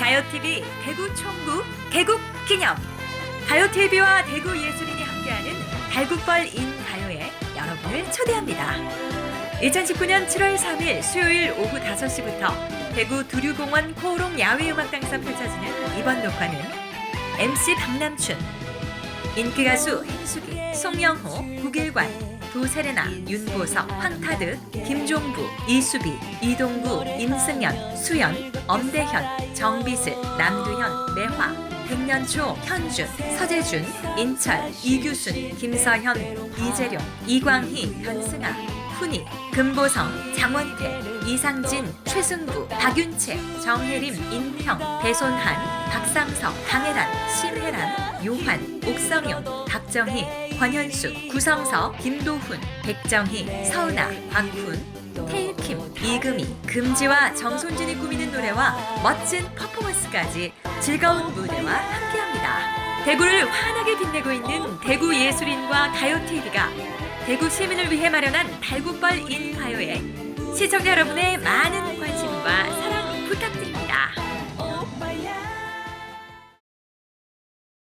가요TV 대구 총구 개국 기념 가요TV와 대구 예술인이 함께하는 달국벌 인 가요에 여러분을 초대합니다. 2019년 7월 3일 수요일 오후 5시부터 대구 두류공원 코오롱 야외음악당에서 펼쳐지는 이번 녹화는 MC 박남춘, 인기 가수 hen숙이, 송영호, 국일관, 도세레나, 윤보석, 황타드, 김종부, 이수비, 이동구, 임승연, 수연, 엄대현, 정비슬, 남두현, 매화, 백년초, 현준, 서재준, 인철, 이규순, 김서현, 이재룡, 이광희, 현승아, 훈이, 금보성, 장원태, 이상진, 최승구, 박윤채, 정혜림, 인형, 배손한, 박상석, 강혜란, 심혜란, 요환, 옥성용, 박정희, 권현숙, 구성석, 김도훈, 백정희, 서은아, 박훈, 테일킴, 이금희, 금지와 정손진이 꾸미는 노래와 멋진 퍼포먼스까지 즐거운 무대와 함께합니다. 대구를 환하게 빛내고 있는 대구 예술인과 가요TV가 대구 시민을 위해 마련한 달국벌 인 가요에 시청자 여러분의 많은 관심과 사랑 부탁드립니다.